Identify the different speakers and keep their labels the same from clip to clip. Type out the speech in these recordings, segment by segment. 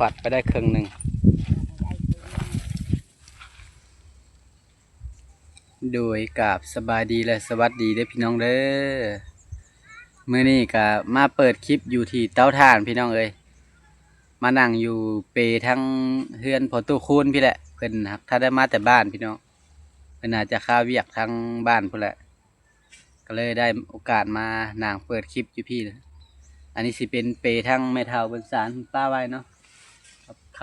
Speaker 1: วัดไปได้ครึ่งหนึ่ง โดยกับสบายดีและสวัสดีเด้อพี่น้องเด้อมื้อนี้ก็มาเปิดคลิปอยู่ที่เตาถ่านพี่น้องเอ้ยมานั่งอยู่เปทั้งเฮือนพอตู้คูนพี่แหละเพิ่นฮักถ้าได้มาแต่บ้านพี่น้องเพิ่นอาจจะข้าวเวียกทั้งบ้านพุ่นแหละ ก็เลยได้โอกาสมานั่งเปิดคลิปอยู่พี่นะอันนี้สิเป็นเปทั้งแม่เฒ่าบนศาลคุณป้าไว้เนาะ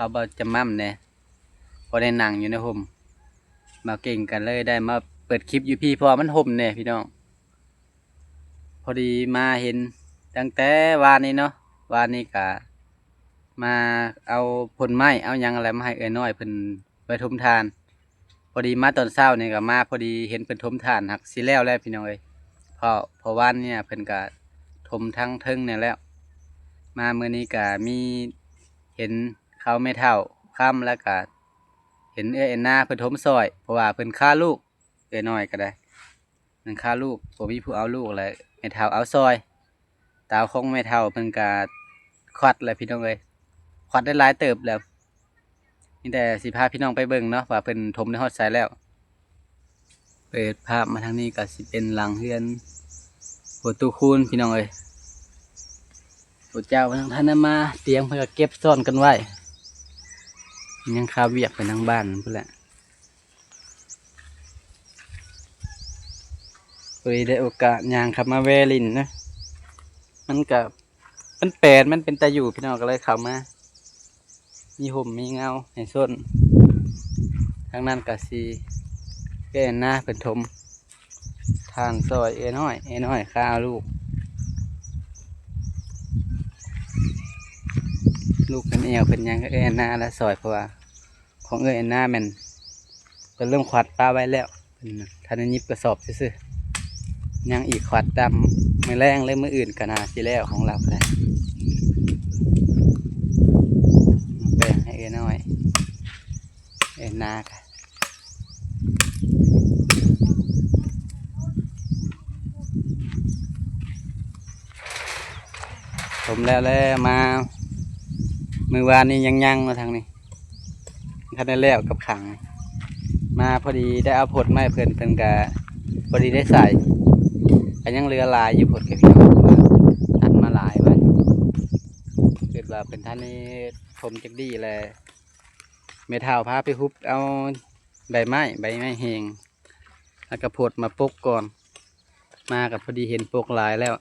Speaker 1: เขาบ่จะมั่มแหน่ยพอได้นั่งอยู่ในห่มมาเก่งกันเลยได้มาเปิดคลิปอยู่พี่พอมันห่มแน่พี่น้อง พอดีมาเห็นตั้งแต่วานนี้เนาะวานนี้กะมาเอาผลไม้เอายังอะไรมาให้เอ้น้อยเพิ่นไปทมทาน พอดีมาตอนเช้าเนี่ยก็มาพอดีเห็นเพิ่นทมทานหักสิแล้วแล้วพี่น้องเอ้ยเพราะเพราะวันเนี่ยเพิ่นก็ทมทั้งเทิงเนี่ยแล้ว มาเมื่อนี้ก็มีเห็น เขาไม่เท่าค่ำแล้วก็เห็นเอ้ยหน้าเพิ่นทมซอย เพราะว่าเพิ่นฆ่าลูกเอ้ยน้อยก็ได้มันฆ่าลูกผมมีผู้เอาลูกแล้วแม่เท่าเอาซอย ตาวของแม่เท่าเพิ่นก็ควัดแล้วพี่น้องเอ้ยควัดได้หลายเติบแล้วนี่แต่สิพาพี่น้องไปเบิ่งเนาะว่าเพิ่นทมได้ฮอดไสแล้ว เปิดภาพมาทางนี้ก็สิเป็นหลังเฮือนประตูคูนพี่น้องเอ้ยปู่เจ้าทางท่านนมา เตรียมเพื่อเก็บซ่อนกันไว้ ยังคาเวียกไปทางบ้านเพื่อนแหละเคยได้โอกาสยางขับมาแวลินนะ มันกับมันแปลนมันเป็นตาอยู่พี่น้องก็เลยข้ามา มีห่มมีเงาให้ส้นทางนั้นก็สีแก่หน้าเป็นทมทานซอยเอ้น้อย เอ้น้อยข้าวลูก ลูกเป็นเอวเป็นยังก็เอ้หน้าและซอยเพราะว่าของเอ้หน้าแมันเป็เริ่มขวัดปลาไว้แล้วเป็นทันยิบกระสอบซื่อๆยังอีกขวัดดำมือแรงเลยมืออื่นกันนาสิแล้วของเราก็ได้มาแบ่งให้เอ้น้อย เอ้หน้าค่ะผมแล้วแล้วมา มือวานนี้ยังยังมาทางนี้ท่านได้แล้วกับขัง มาพอดีได้เอาผลไม้เพิ่นเพิ่นกะพอดีได้ใส่ก็ยังเหลือลายอยู่ผลกับพี่น้องว่าอัดมาหลายไว้เกิดว่าเป็นท่านนี้ผมจักดีแหละเมทาวพาไปฮุบเอาใบไม้ใบไม้แหงแล้วก็ผดมาปกก่อน มากับพอดีเห็นปกหลายแล้ว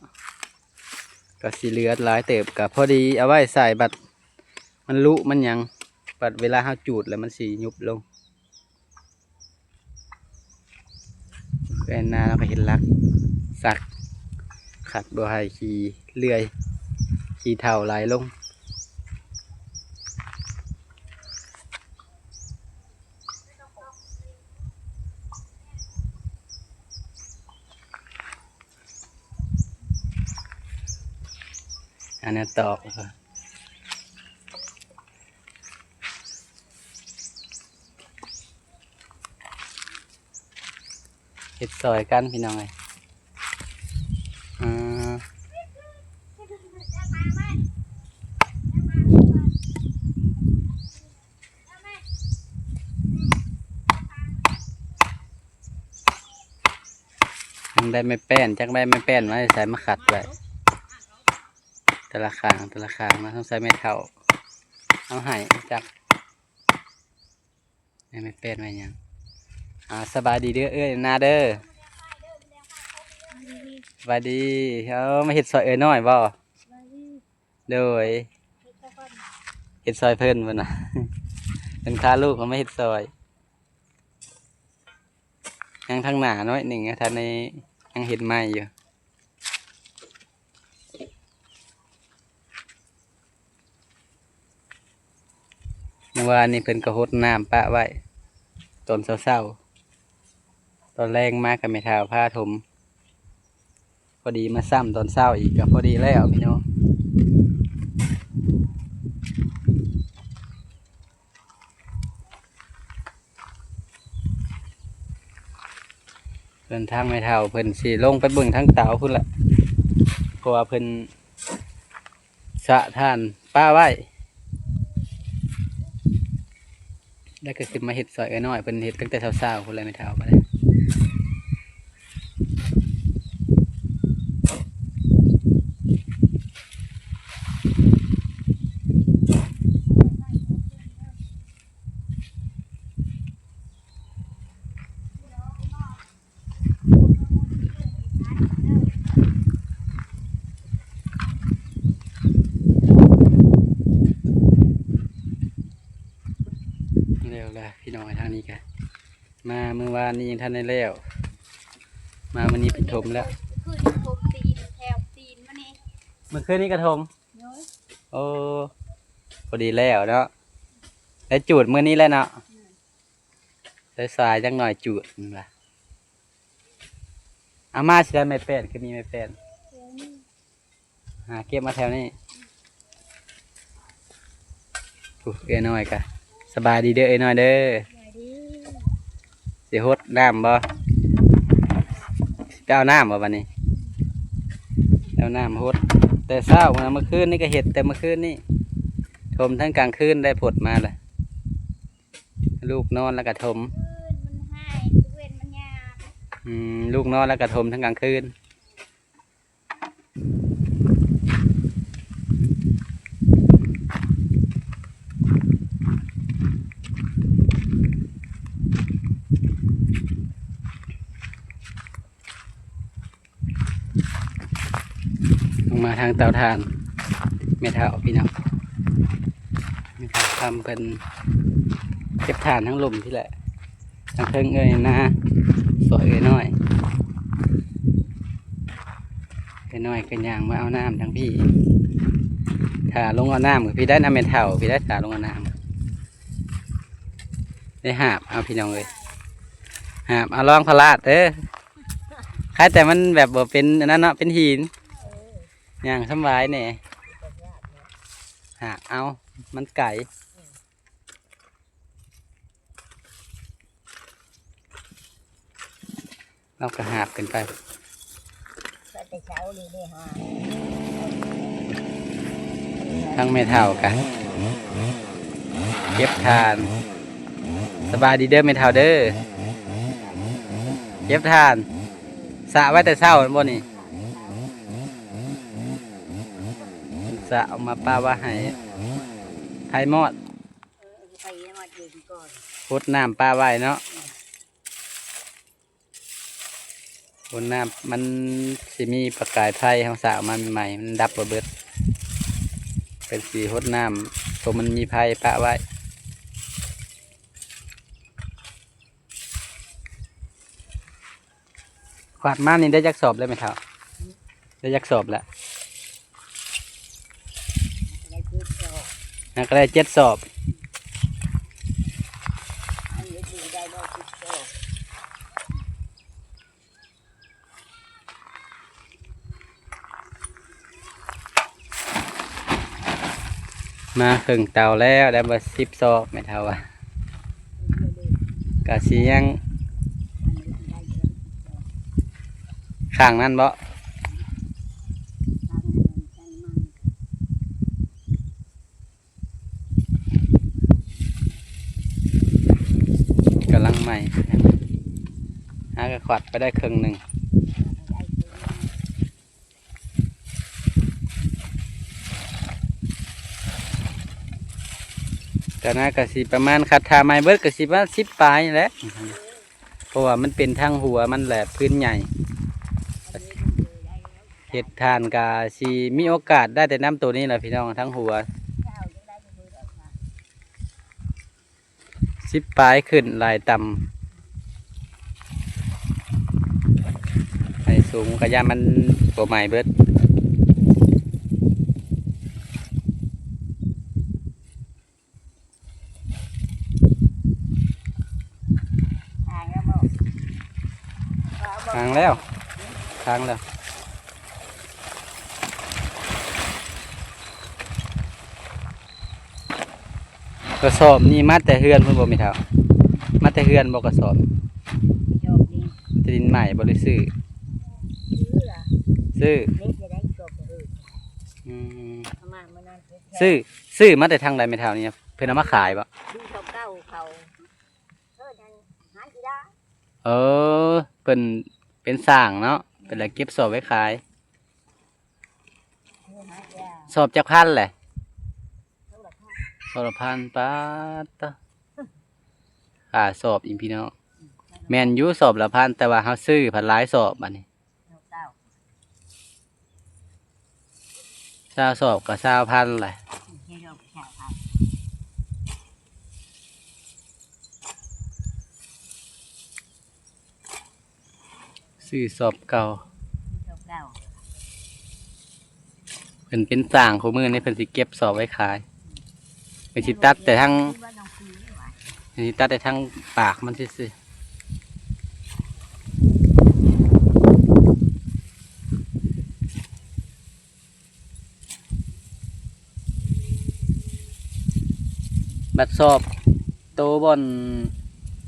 Speaker 1: ก็สีเหลือหลายเติบกับพอดีเอาไว้ใส่บัด มันลุมันยังบัดเวลาเฮาจูดแล้วมันสียุบลงแอนนาเราก็เห็นลักสัก ขัดบัวไฮขี่เลื่อย ขี่เท่าไหลลงอันนี้ตอกครับ เห็ดซอยกันพี่น้องเลยอ่ายังได้ไม่แป้นจักได้ไม่แป้นมาใส่มาขัดไว้แต่ละขางแต่ละขางนะต้องใส่ไม่เท่า เอาหายจักได้ไม่แป้นไว้ยัง อ่าสบายดีเด้อเอ้ยนาเด้อสวัสดีเขามาเห็ดซอยเอ้ยน้อยบ่โดยเห็ดซอยเพิ่นบ่น่ะเป็นค้าลูกเขาไม่เห็ดซอยยังทางหน้าน้อยหนึ่งอะท่านในยังเห็ดไม้อยู่เมื่อวานนี้เพิ่นก็หดน้ำปะไว้ตอนเช้าๆ ตอนแรงมากกับไม่เท้าผ้าถมพอดีมาซ้ำตอนเช้าอีกก็พอดีแล้วพี่น้องเพิ่นทางไม่เท่าเพิ่นสิลงไปเบิ่งทางเตาพุ่นละเพราะว่าเพิ่นสะท่านป้าไว้แล้วก็สิมาเฮ็ดซอยไอ้น้อยเพิ่นเฮ็ดตั้งแต่เช้าๆพุ่นเลยไม่เท่าบ่ได้ร็วแล้วพี่น้องทางนี้กันมาเมื่อวานนี้ยังทันได้แล้ว มาวันนี้เป็นทมแล้ว
Speaker 2: คือผมตีนแถวตีนมานี่
Speaker 1: เมื่อคืนนี้กระทม
Speaker 2: เนาะ
Speaker 1: โอ้พอดีแล้วเนาะแล้วจูดมื้อนี้แล้วเนาะสายๆจังหน่อยจูดนั่นล่ะอามาสิได้ไม่เป็นคือมีไม่เป็น
Speaker 2: เดี๋ยวนี้
Speaker 1: หาเก็บมาแถวนี้ถูเอ้ยน้อยกะสบายดีเด้อเอ้ยน้อยเด้อ
Speaker 2: ไหนดี
Speaker 1: สิฮดน้ำบ่ไปเอาน้ำบ่บัดนี้เอาน้ำฮดแต่เช้ามาเมื่อคืนนี่ก็เห็ดแต่เมื่อคืนนี่ทมทั้งกลางคืนได้ผลมาเลยลูกนอนแล้วก็ทม
Speaker 2: คืนมันให้ทุกเว้นมันยาก
Speaker 1: อืมลูกนอนแล้วก็ทมทั้งกลางคืน ทางเตาถ่านไม่เท่าพี่น้องไม่เท่าทำเป็นเก็บถ่านทั้งลมที่แหละทั้งเทิงเอ้ยนะสวยเอ้ยน้อยเอ้ยน้อยกันยางมาเอาน้ำทั้งพี่ถ้าลงเอาน้ำกับพี่ได้น้ำเมทาพี่ได้ถ้าลงเอาน้ำได้หาบเอาพี่น้องเลยหาบเอาลองพลาดเด้อใครแต่มันแบบบ่เป็นนนั้นเนาะเป็นหิน ย่างสำบายเนี่ยหาเอา มันไก่เราก็หาบกันไป
Speaker 3: ก็แต่เช้าเลยได้หา
Speaker 1: ทั้งไม่เท่ากัน เก็บทาน สบายดีเด้อไม่เท่าเด้อ เก็บทานสระไว้แต่เช้าแม่นบ่นี่ สระเอามาป้าว่าให้ไทยมอด
Speaker 3: เออไปมาเย็นก่อน
Speaker 1: พดน้ำปลาไว้เนาะพดน้ำมันสิมีประกายไฟทางสาวมาใหม่ๆมันดับระเบิด เป็นสีพดน้ำตัวมันมีไฟปะไว้ขวาดมานี่ได้ยักสอบเลยไหมครับได้ยักสอบแล้ว
Speaker 3: แล้วคือเจ้า
Speaker 1: นักได้เจ็ดสอบมาครึ่งเตาแล้วได้มาสิบสอบไม่เท่าอะกะสียงข้างนั้นบ่
Speaker 3: ทางนั้นทางมัน
Speaker 1: กำลังใหม่หากระ ขวัดไปได้ครึ่งหนึ่งก็น่ากะสีประมาณคัดทาไม้เบิดกะสีว่าสิบปลายนี่แหละเพราะว่ามันเป็นทางหัวมันแหละพื้นใหญ่เห็ดทานกาสีมีโอกาสได้แต่น้ำตัวนี้แหละพี่น้องทั้งหัวสิบปลายขึ้นลายต่ำให้ สูงกระยามันตัวใหม่เบิด
Speaker 3: ทางแล้วบ่ว่าบ่
Speaker 1: ทางแล้วทางแล้วกระสอบนี่มาแต่เฮือนเพิ่นบ่มีเท่ามาแต่เฮือนบ่กระสอบ
Speaker 3: โชคดี
Speaker 1: จะดินใหม่บ่ได้ซื้อ
Speaker 3: ซื้อล่ะ
Speaker 1: ซื้อ
Speaker 3: เล็กจะได้โชคเออ
Speaker 1: อืม
Speaker 3: ประมาณมื้อนั้น
Speaker 1: ซื้อซื้อมาแต่ทางใดไม่เท่านี่เพิ่นเอามาขายบ่
Speaker 3: ซื้อเขาเก้าเขา
Speaker 1: เออเป็นเป็นสร้างเนาะเป็นอะไรเก็บสอบไว้ขาย
Speaker 3: เพื่อหายา
Speaker 1: สอบจากพันแหละ
Speaker 3: เท่าไหร่ค่ะ
Speaker 1: สอบละพันปาดตะค่าสอบอีกพี่น้องแม่นอยู่สอบละพันแต่ว่าเฮาซื้อพันหลายสอบบัดนี้
Speaker 3: เท่าเก้า
Speaker 1: ซาวสอบก็ซาวพันแหละ
Speaker 3: ให้เราประชาพัน
Speaker 1: ซื้อสอบเก่า
Speaker 3: เท่าเก้า
Speaker 1: เพิ่นเป็นสร้างของมือนี่เพิ่นสิเก็บสอบไว้ขายเพิ่นสิตัดแต่ทั้ง
Speaker 3: ว่าน้องคุยไม่ไหว
Speaker 1: เพิ่นสิตัดแต่ทั้งปากมันซื่อๆ บัดสอบโตบอน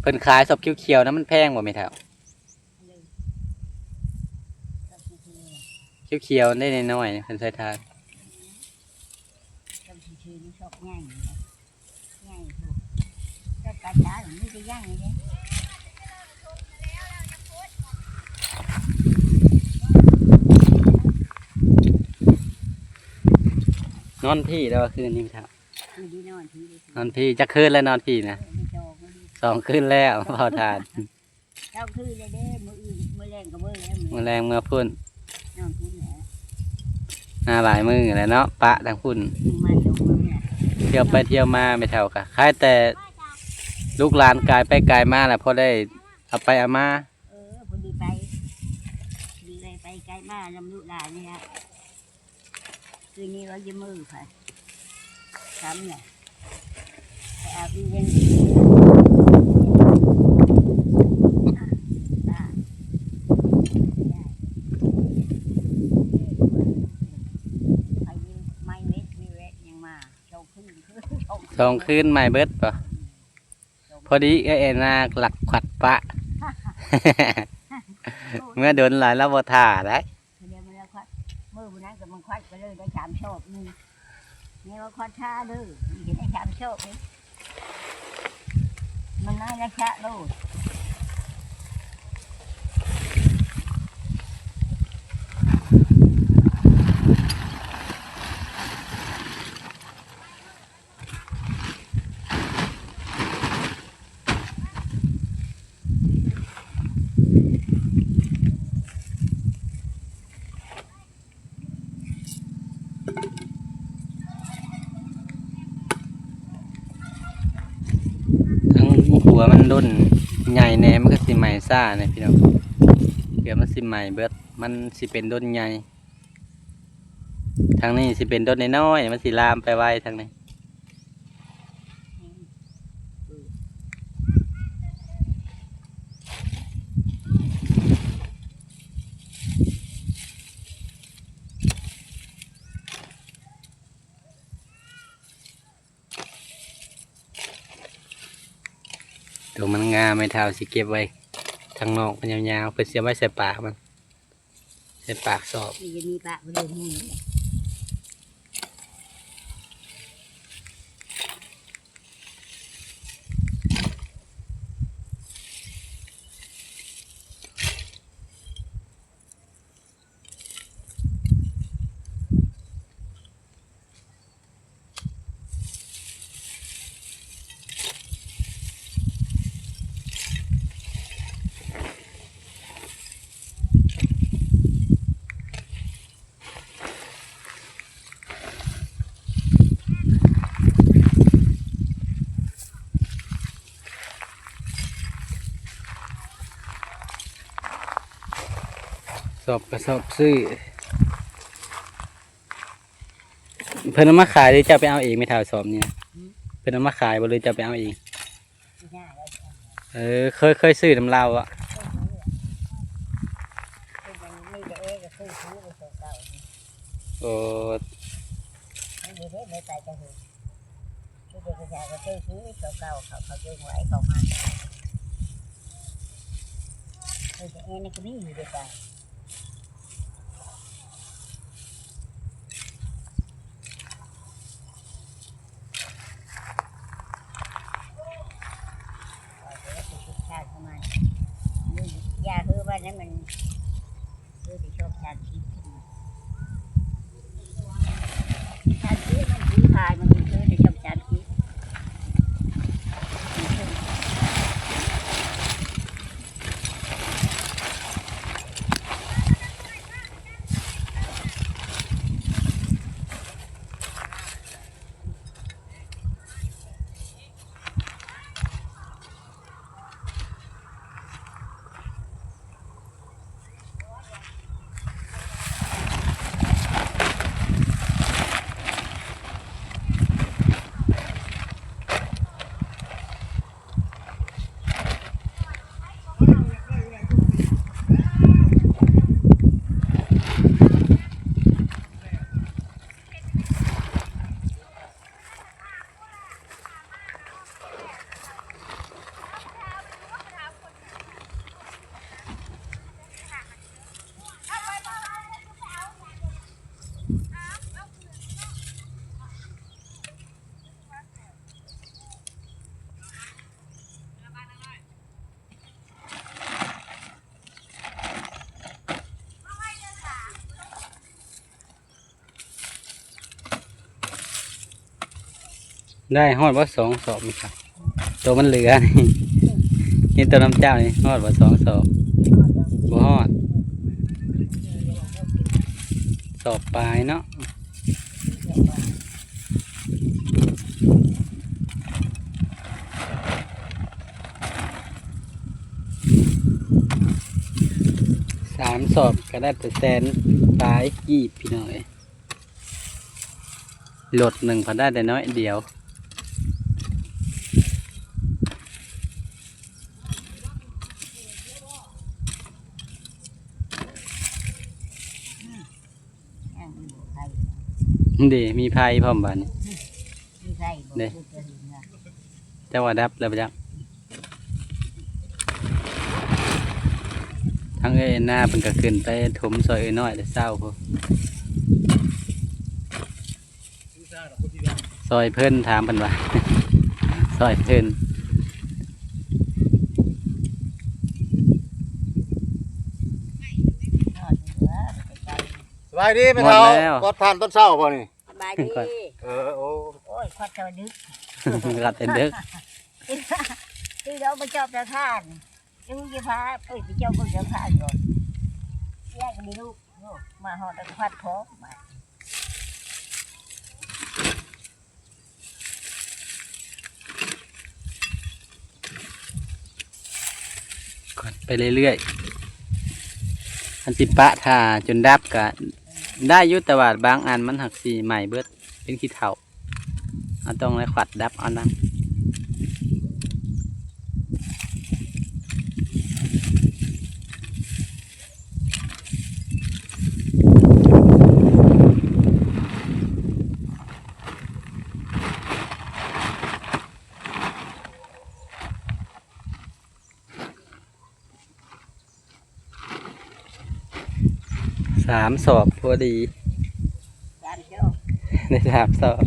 Speaker 1: เพิ่นขายสอบเขียวๆนะมันแพงบ่แม่เฒ่า
Speaker 3: เลยเจ้าชีชี
Speaker 1: เขียวๆได้น้อยๆเพิ่นใส่ทาน
Speaker 3: นอบง่ายง่ายถูกเจ้ากระจายไม่ได้ย่างเลย
Speaker 1: นอนพี่แล้วคืนนี้แม่เฒ่
Speaker 3: นอนทีดี
Speaker 1: นอนพี่จะคืนแล้วนอนพี่นะ
Speaker 3: ไม่จองม่ดี
Speaker 1: สองคืนแล้วพอทาน
Speaker 3: เจ้าคือเลยเด้มืออื่นมือแรงกับมือแล้วมื
Speaker 1: มื
Speaker 3: อ
Speaker 1: อแรงเมื่อพุ่น
Speaker 3: นอนคุณแหละ
Speaker 1: หน้าหลายมือแล้วเนาะปะทางพุ่น
Speaker 3: มาจงมือเนี่ย
Speaker 1: เที่ยวไปเที่ยวมาไม่เท่ากันคล้ายแต่ลูกหลานกายไปกายมาแหละพอได้เอาไปเอามา
Speaker 3: เออพอดีไปดีไปไปไกลมากลำลูกหลานเนี่ยคืนนี้เราจะมือค่ะ ทำเนี่ยไปอาบเย็นไม่เม็ดมีเวทยังมาเจ้าขึ้นขึ้น
Speaker 1: สองคืนไม่เบิดปะพอดีไอ้เอ็นาหลักขวัดปะ เมื่อโดนหลายแล้วบ่ท่าได้
Speaker 3: นี่ว่าควัดชาเลยมันได้ชามโชคนี่มันน่าจะชะโลด
Speaker 1: ทั้งหั วมันด้นใหญ่แหน่มันก็สิใหม่ซ่าเนี่ยพี่น้องเกือบมันสิใหม่เบิดมันสิเป็นด้นใหญ่ทางนี้สิเป็นด้นน้อยๆมันสิลามไปไวทางนี้ ตัวมันงามไม่เท่าสิเก็บไว้ทางนอกมันยาวๆเพื่อเสียไว้ใส่ปากมัน ใส่ปากสอบ
Speaker 3: มีปะบริเวณนี้
Speaker 1: อบกระสอบซื้อเพิ่นเอามาขายหรือจะไปเอาเองไม่เท่าสอบเนี่ยเพิ่นเอามาขายบ่หรือจะไปเอาเอง
Speaker 3: ไม่ได้แล้ว
Speaker 1: เออเคยเคยซื้อน้ำเราอะ
Speaker 3: คือมันนี่จะเอ๊ก็คือซื้อไปเก่า
Speaker 1: โอ้
Speaker 3: ไม่มีเฮ็ดไม่ตายจะเห็นคือเด็กกระจายก็ซื้อซื้อเก่าเขาเขาจึงไหวเขามาคือจะเอ๊นี่ก็มีอยู่ด้วยกัน
Speaker 1: ได้ฮอดว่าสองสอบมีครับตัวมันเหลือนี่นี่ตัวน้ำเจ้านี่ฮอดว่าสองสอบบ่ฮอดสอบปลายเนาะสามสอบก็ได้แต่แสนปลายกี่พี่น้อยหลดหนึ่งพอได้แต่น้อยเดียว
Speaker 3: ย่างอยู่ไทย
Speaker 1: ดีมีไพ่พร้อมบัดน
Speaker 3: มีไทยบอก
Speaker 1: เด้
Speaker 3: พูดจะถึงนะ
Speaker 1: เจ้าว่าดับแล้วปะจ๊ะทั้งเอ้ยหน้าเป็นก็ขึ้นไปถมซอยเอ้ยน้อยแต่เศร้าพอซอยเพิ่นถามเพิ่นว่าซอยเพิ่น
Speaker 3: ทอดหัวไปไกล
Speaker 4: ส บายดีไหมเท้ากดผ่านต้นเศร้าป่ะนี่
Speaker 3: สบายดี
Speaker 4: เออโอ้
Speaker 3: โอ้ยควัดเจอดึก
Speaker 1: รัดแต่เด็ก
Speaker 3: ที่เราไปเจ้าประทานดูยี่พาเอ้ยไปเจ้าเพิ่งจะทานก่อนแยกกันดีลูกโอ้มาหอดตะควัดของมา
Speaker 1: ก่อนไปเรื่อยๆอันสิปะท่าจนดับก็ ได้ยุตวาดบางอันมันหักสีใหม่เบิดเป็นขี้เถ่าเอาต้องเลยขวัดดับเอานั้น สามสอบพอดี
Speaker 3: จานเจ้า
Speaker 1: ได้สามสอบ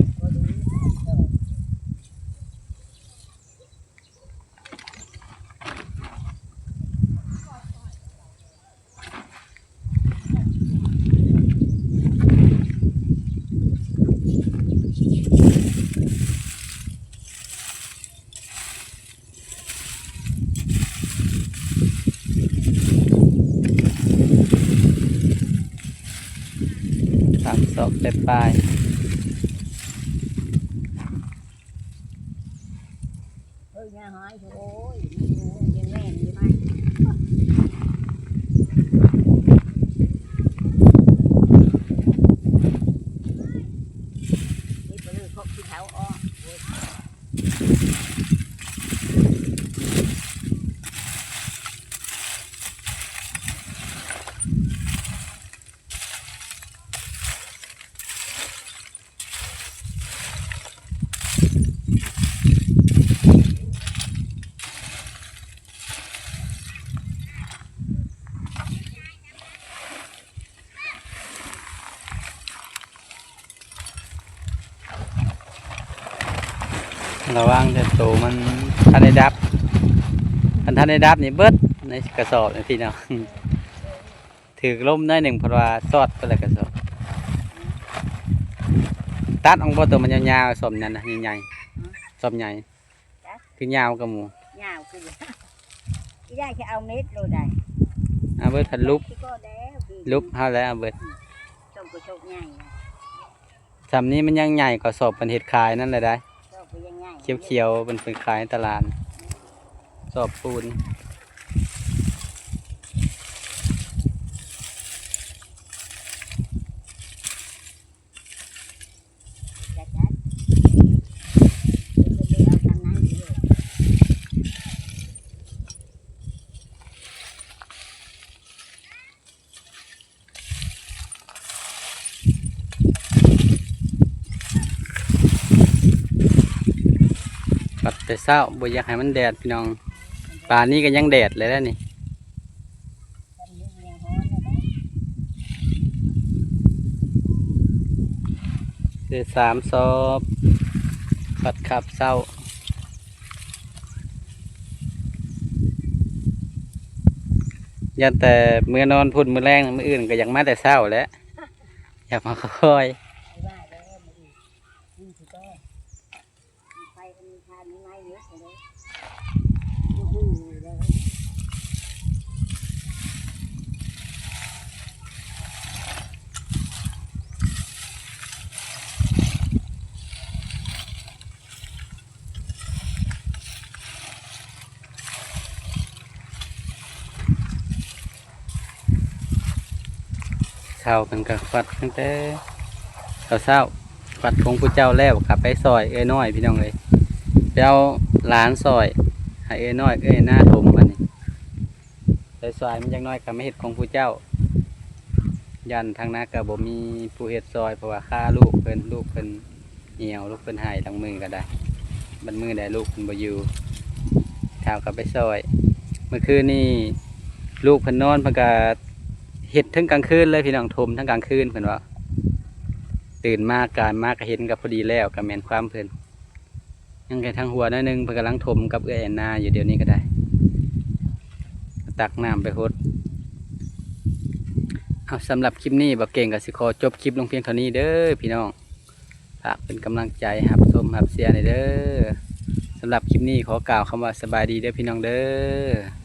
Speaker 1: ามสอบปลาย
Speaker 3: เฮ้ยน้าหอยโอ้ยนี่หนูยังแม่นี่ไหมนี่ไปเลยครบที่เขาอ้อโอ้ย
Speaker 1: ๆ ระวังแต่โตมันถ้าได้ดับอันถ้าได้ดับนี่เบิดในกระสอบนี่พี่น้องถือล่มน้อยหนึ่งเพราะว่าซอดไปแล้วก็ซอดตัดออกบ่ตัวมันยาวๆสมนั่นนะใหญ่ๆสมใหญ่คือยาวกับหมู
Speaker 3: ยาวคือที่ได้แค่เอาเม็ดโลได้
Speaker 1: เอาเบิดพันลุบ
Speaker 3: ที่ก็แล้วพี่
Speaker 1: ลุบเฮาแล้วเอาเบิด
Speaker 3: ชมก็โชคใหญ่นะ
Speaker 1: สำนี้มันยังใหญ่กว่าสอบเป็นเห็ดขายนั่นเลยได้
Speaker 3: โชคก็ยังไง
Speaker 1: เขียวๆเป็นเป็นขายในตลาด สอบปูน
Speaker 3: จัดจัดจะไปเอาทางนั้นเลย
Speaker 1: ปัด แต่เศร้าบ่อยากให้มันแดดพี่น้องป่านนี้ก็ยังแดดเลยแล้วนี่
Speaker 3: เลยนะ
Speaker 1: เดือสามสอบปัดขับเศร้ายันแต่เมื่อนอนพุ่นมือแรงมืออื่นก็ยังมาแต่เศร้าแหล้วอยากมาคอย
Speaker 3: ไม่ว่าแล้วมาอีกนี่คือก็มีไฟมันมีทานมีไม้เยอะเลยดูดูเลย
Speaker 1: เช้าเป็นกับฟัดตั้งแต่เช้าเช้าฟัดของผู้เจ้าแล้วกลับไปซอยเอ้น้อยพี่น้องเลยไปเอาหลานซอยให้เอ้น้อยเอ้หน้าถมมันนี่ไปซอยมันยังน้อยกับไม่เห็ดของผู้เจ้า ยันทางนากับบ่มีผู้เห็ดซอยเพราะว่าค่าลูกเพิ่นลูกเพิ่นเหี่ยวลูกเพิ่นหายทั้งมือก็ได้บันมือได้ลูกเพิ่นบ่อยู่เช้ากับไปซอย เมื่อคืนนี่ลูกเพิ่นนอนเพิ่นก็ เห็ดทั้งกลางคืนเลยพี่น้องทมทั้งกลางคืนเพิ่นว่า ตื่นมากการมากก็เห็นกับพอดีแล้วกับแมนความเพิ่นยังไงทางหัวนั่นนึงเพิ่นกำลังทมกับเอื้อแอนนาอยู่เดี๋ยวนี้ก็ได้ ตักน้ำไปหดเอาสำหรับคลิปนี้บักเก่งกับสิขอจบคลิปลงเพียงเท่านี้เด้อพี่น้องฝากเป็นกำลังใจหับชมหับเสียในอยเด้อสำหรับคลิปนี้ขอกล่าวคำว่าสบายดีเด้อพี่น้องเด้อ